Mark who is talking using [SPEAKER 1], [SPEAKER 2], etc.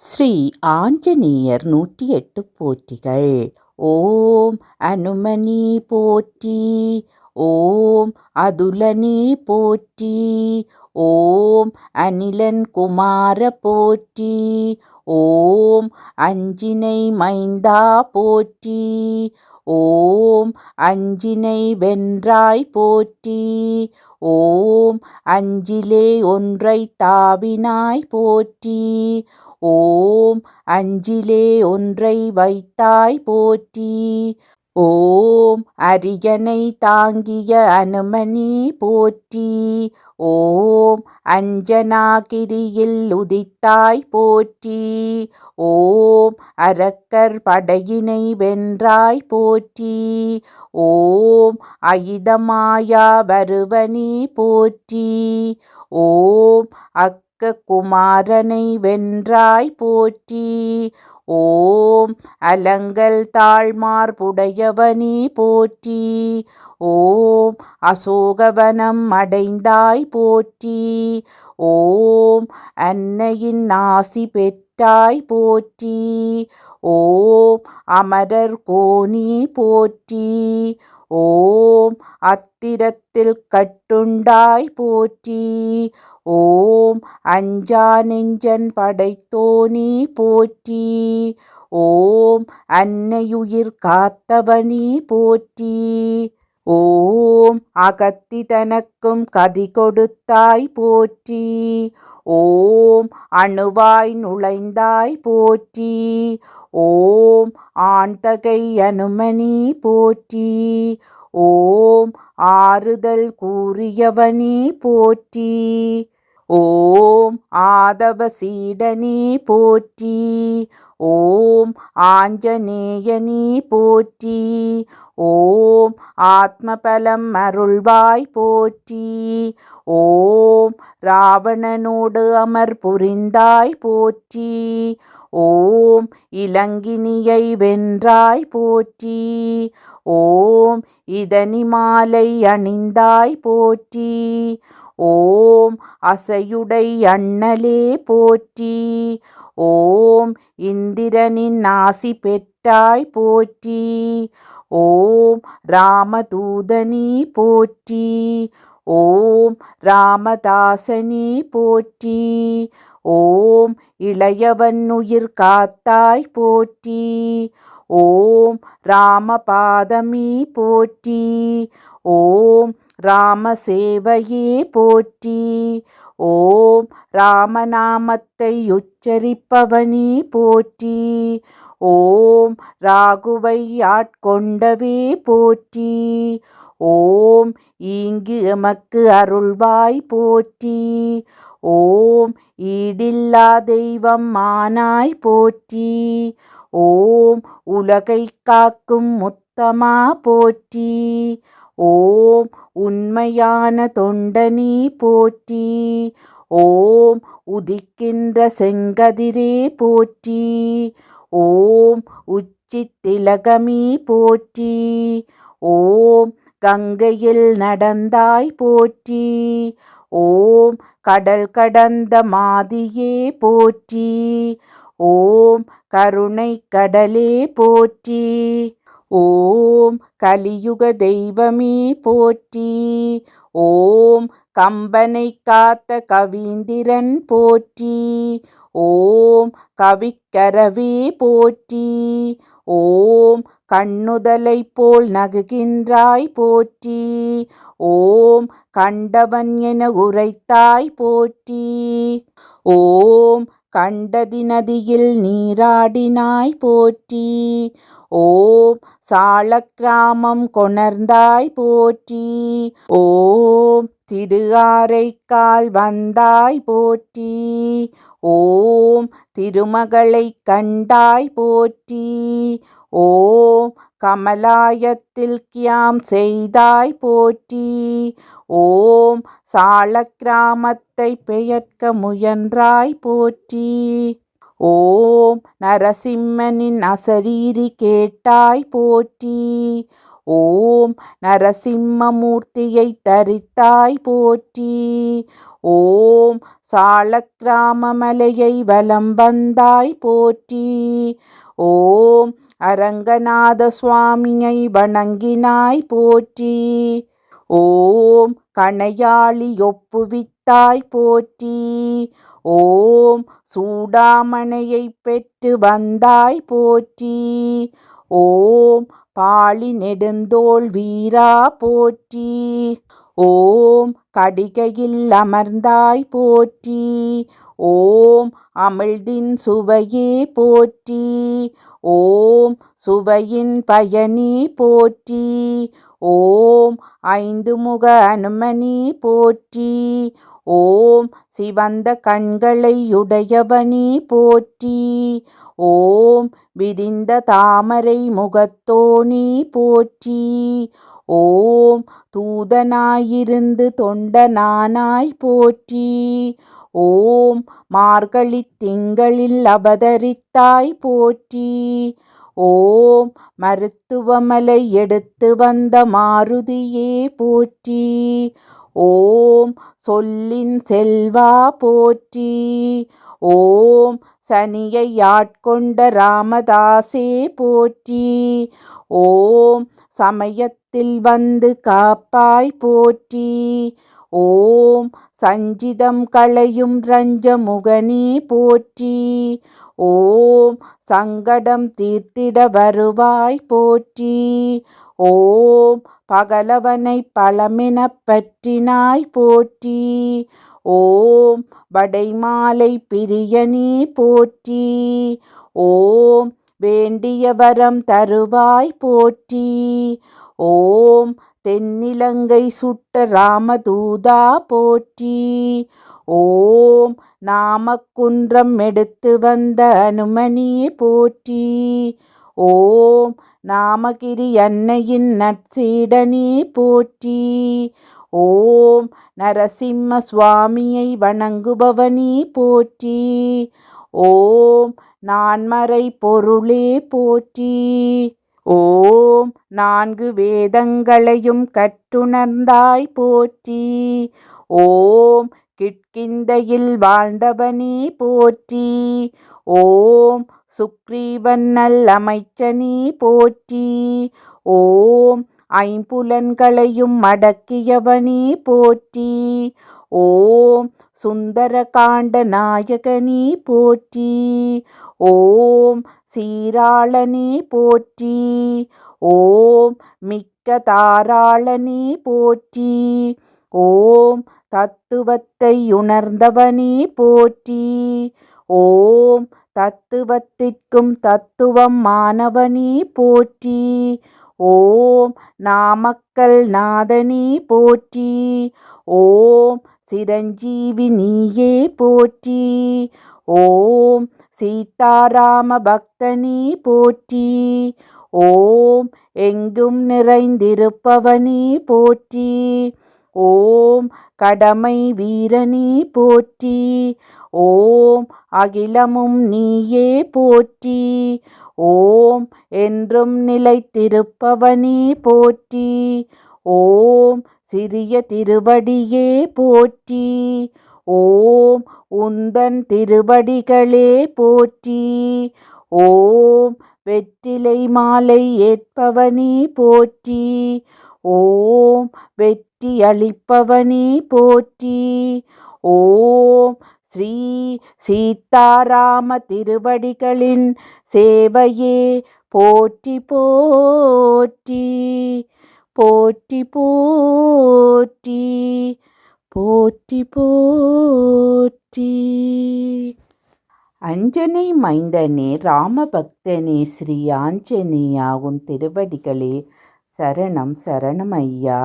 [SPEAKER 1] ஸ்ரீ ஆஞ்சநேயர் நூற்றி எட்டு போற்றிகள். ஓம் அனுமனி போற்றி ஓம் அதுலனி போற்றி ஓம் அனிலன் குமார போற்றி ஓம் அஞ்சினை மைந்தா போற்றி ஓம் அஞ்சினை வென்றாய் போற்றி. ஓம் அஞ்சிலே ஒன்றை தாவினாய் போற்றி. ஓம் அஞ்சிலே ஒன்றை வைத்தாய் போற்றி. ஓம் அரியனை தாங்கிய அனுமனி போற்றி. ஓம் அஞ்சனாகிரியில் உதித்தாய் போற்றி. ஓம் அரக்கர் படையினை வென்றாய் போற்றி. ஓம் அயிதமாயா வருவனே போற்றி. ஓம் அக்க குமாரனை வென்றாய் போற்றி. ஓம் அலங்கல் தாழ்மார்புடையவனே போற்றி. ஓம் அசோகவனம் அடைந்தாய் போற்றி. ஓம் அன்னையின் நாசி பெற்றாய் போற்றி. ஓம் அமரர் கோணி போற்றி. ஓம் அத்திரத்தில் கட்டுண்டாய் போற்றி. ஓம் அஞ்சா நெஞ்சன் படைத்தோனி போற்றி. ஓம் அன்னையுயிர் காத்தவனி போற்றி. ஓம் அகத்தி தனக்கும் கதி கொடுத்தாய் போற்றி. ஓம் அணுவாய் நுழைந்தாய் போற்றி. ஓம் ஆண்தகை அனுமணி போற்றி. ஓம் ஆறுதல் கூறியவனி போற்றி. ஓம் ஆதவ சீடனி போற்றி. ஓம் ஆஞ்சநேயனி போற்றி. ஓம் ஆத்மபலம் அருள்வாய் போற்றி. ஓம் ராவணனோடு அமர் புரிந்தாய் போற்றி. ஓம் இலங்கினியை வென்றாய் போற்றி. ஓம் இதனி மாலை அணிந்தாய் போற்றி. ஓம் அசையுடை அண்ணலே போற்றி. ஓம் இந்திரனின் நாசி பெற்றாய் போற்றி. ஓம் ராமதூதனி போற்றி. ஓம் ராமதாசனி போற்றி. ஓம் இளையவன் உயிர் காத்தாய் போற்றி. ஓம் ராமபாதமி போற்றி. ஓம் ராமசேவையே போற்றி. ஓம் ராமநாமத்தை உச்சரிப்பவனே போற்றி. ஓம் ராகுவை ஆட்கொண்டவே போற்றி. ஓம் ஈங்கு எமக்கு அருள்வாய் போற்றி. ஓம் ஈடில்லா தெய்வம் மானாய் போற்றி. ஓம் உலகை காக்கும் முத்தமா போற்றி. ஓம் உண்மையான தொண்டனி போற்றி. ஓம் உதிக்கின்ற செங்கதிரே போற்றி. ஓம் உச்சி திலகமி போற்றி. ஓம் கங்கையில் நடந்தாய் போற்றி. ஓம் கடல் கடந்த மாதியே போற்றி. ஓம் கருணை கடலே போற்றி. ஓம் கலியுக தெய்வமே போற்றி ஓம் கம்பனை காத்த கவீந்திரன் போற்றி ஓம் கவிக்கரவே போற்றி ஓம் கண்ணுதலை போல் நகுகின்றாய் போற்றி ஓம் கண்டவன் என உரைத்தாய் போற்றி ஓம் கண்டதி நதியில் நீராடினாய் போற்றி ஓம் சாலக்கிராமம் கொணர்ந்தாய் போற்றி. ஓம் திரு ஆரைக்கால் வந்தாய் போற்றி. ஓம் திருமகளை கண்டாய் போற்றி. ஓம் கமலாயத்தில் கியாம் செய்தாய் போற்றி. ஓம் சாலக்கிராமத்தை பெயர்க்க முயன்றாய் போற்றி. ஓம் நரசிம்மனின் அசரீரி கேட்டாய் போற்றி. ஓம் நரசிம்மமூர்த்தியை தரித்தாய் போற்றி. ஓம் சாலக்கிராமமலையை வலம் வந்தாய் போற்றி. ஓம் அரங்கநாத சுவாமியை வணங்கினாய் போற்றி. ஓம் கணையாளி ஒப்புவித்தாய் போற்றி. ஓம் சூடாமணையை பெற்று வந்தாய் போற்றி. ஓம் பாளி நெடுந்தோள் வீரா போற்றி. ஓம் கடிகையில் அமர்ந்தாய் போற்றி. ஓம் அமிழ்தின் சுவையே போற்றி. ஓம் சுவையின் பயனி போற்றி. ஓம் ஐந்து முக அனுமனி போற்றி. ஓம் சிவந்த கண்களையுடையவனே போற்றி. ஓம் விரிந்த தாமரை முகத்தோனே போற்றி. ஓம் தூதனாயிருந்து தொண்டனானாய் போற்றி. ஓம் மார்கழி திங்களில் அவதரித்தாய் போற்றி. ஓம் மருத்துவமலை எடுத்து வந்த மாருதியே போற்றி. ஓம் சொல்லின் செல்வா போற்றி. ஓம் சனியை ஆட்கொண்ட ராமதாசே போற்றி. ஓம் சமயத்தில் வந்து காப்பாய் போற்றி. ஓம் சஞ்சிதம் களையும் ரஞ்சமுகனி போற்றி. ஓம் சங்கடம் தீர்த்திட வருவாய் போற்றி. ஓம் பகலவனை பழமெனப் பற்றினாய் போற்றி. ஓம் வடைமாலை பிரியனே போற்றி. ஓம் வேண்டிய வரம் தருவாய் போற்றி. ஓம் தென்னிலங்கை சுட்ட ராமதூதா போற்றி. ஓம் நாமக்குன்றம் எடுத்து வந்த அனுமனி போற்றி. ஓம் நாமகிரி அன்னையின் நற்சீடனே போற்றி. ஓம் நரசிம்ம சுவாமியை வணங்குபவனே போற்றி. ஓம் நான்மறை பொருளே போற்றி. ஓம் நான்கு வேதங்களையும் கற்றுணர்ந்தாய் போற்றி. ஓம் கிட்கிந்தையில் வாழ்ந்தவனே போற்றி. ஓம் சுக்ரீவன் நல்லமைச்சனி போற்றி. ஓம் ஐம்புலன்களையும் அடக்கியவனே போற்றி. ஓம் சுந்தர காண்ட நாயகனே போற்றி. ஓம் சீராளனே போற்றி. ஓம் மிக்க தாராளனே போற்றி. ஓம் தத்துவத்தை உணர்ந்தவனே போற்றி. ஓம் தத்துவத்திற்கும் தத்துவம் மாணவனே போற்றி. ஓம் நாமக்கல் நாதனே போற்றி. ஓம் சிரஞ்சீவி நீயே போற்றி. ஓம் சீதாராம பக்தனே போற்றி. ஓம் எங்கும் நிறைந்திருப்பவனே போற்றி. ஓம் கடமை வீரனே போற்றி. ஓம் அகிலமும் நீயே போற்றி. ஓம் என்றும் நிலைத்திருப்பவனே போற்றி. ஓம் சிறிய திருவடியே போற்றி. ஓம் உந்தன் திருவடிகளே போற்றி. ஓம் வெற்றிலை மாலை ஏற்பவனே போற்றி. ஓம் வெற்றி அளிப்பவனே போற்றி. ஓம் ஸ்ரீ சீதாராம திருவடிகளின் சேவையே. போற்றி போற்றி போற்றி போற்றி போற்றி போற்றி. அஞ்சனை மைந்தனே ராமபக்தனே ஸ்ரீ ஆஞ்சநேயா உன் திருவடிகளே சரணம் சரணம் ஐயா.